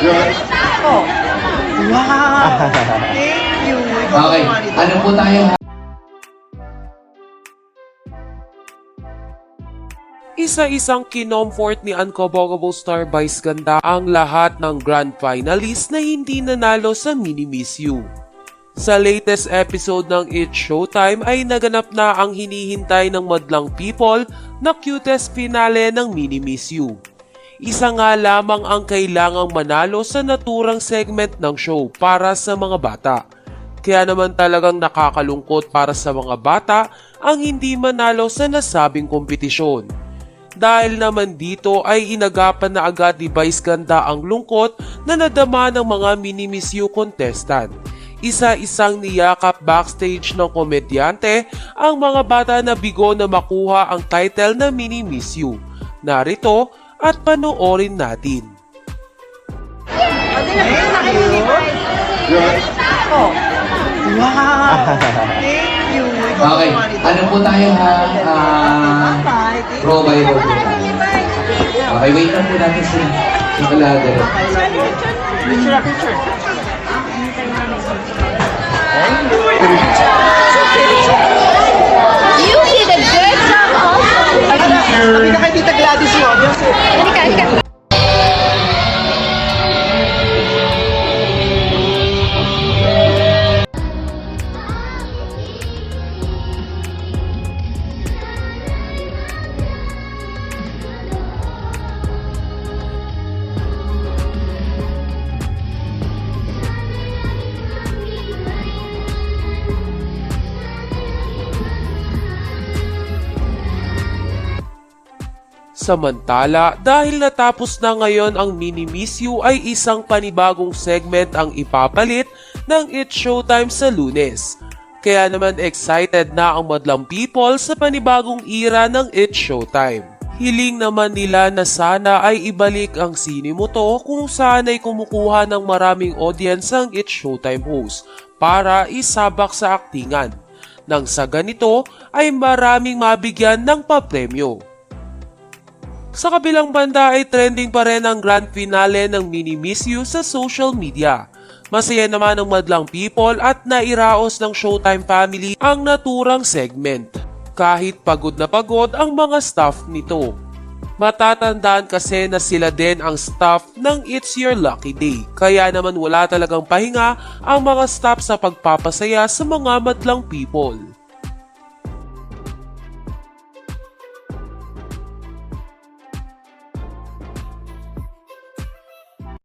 Wow! Thank you. Ikaw Okay, ano po tayo? Isa-isang kinomfort ni Uncoverable Star Vice Ganda ang lahat ng grand finalists na hindi nanalo sa Mini Miss You. Sa latest episode ng It's Showtime ay naganap na ang hinihintay ng madlang people na cutest finale ng Mini Miss You. Isa nga lamang ang kailangang manalo sa naturang segment ng show para sa mga bata. Kaya naman talagang nakakalungkot para sa mga bata ang hindi manalo sa nasabing kompetisyon. Dahil naman dito ay inagapan na agad ni Vice Ganda ang lungkot na nadama ng mga Mini Miss You contestant. Isa-isang niyakap backstage ng komedyante ang mga bata na bigo na makuha ang title na Mini Miss You. Narito at panoorin natin. Oh. Wow! Thank you. Okay, ano po tayo ha? Ah, Pro by road po tayo. Okay, wait lang po natin si Kalaga. Picture, picture. Samantala, dahil natapos na ngayon ang Mini Miss You ay isang panibagong segment ang ipapalit ng It's Showtime sa lunes. Kaya naman excited na ang madlang people sa panibagong era ng It's Showtime. Hiling naman nila na sana ay ibalik ang sine mo to kung saan ay kumukuha ng maraming audience ang It's Showtime host para isabak sa aktingan. Nang sa ganito ay maraming mabigyan ng papremyo. Sa kabilang banda ay trending pa rin ang grand finale ng Mini Miss You sa social media. Masaya naman ang madlang people at nairaos ng Showtime family ang naturang segment. Kahit pagod na pagod ang mga staff nito. Matatandaan kasi na sila din ang staff ng It's Your Lucky Day. Kaya naman wala talagang pahinga ang mga staff sa pagpapasaya sa mga madlang people.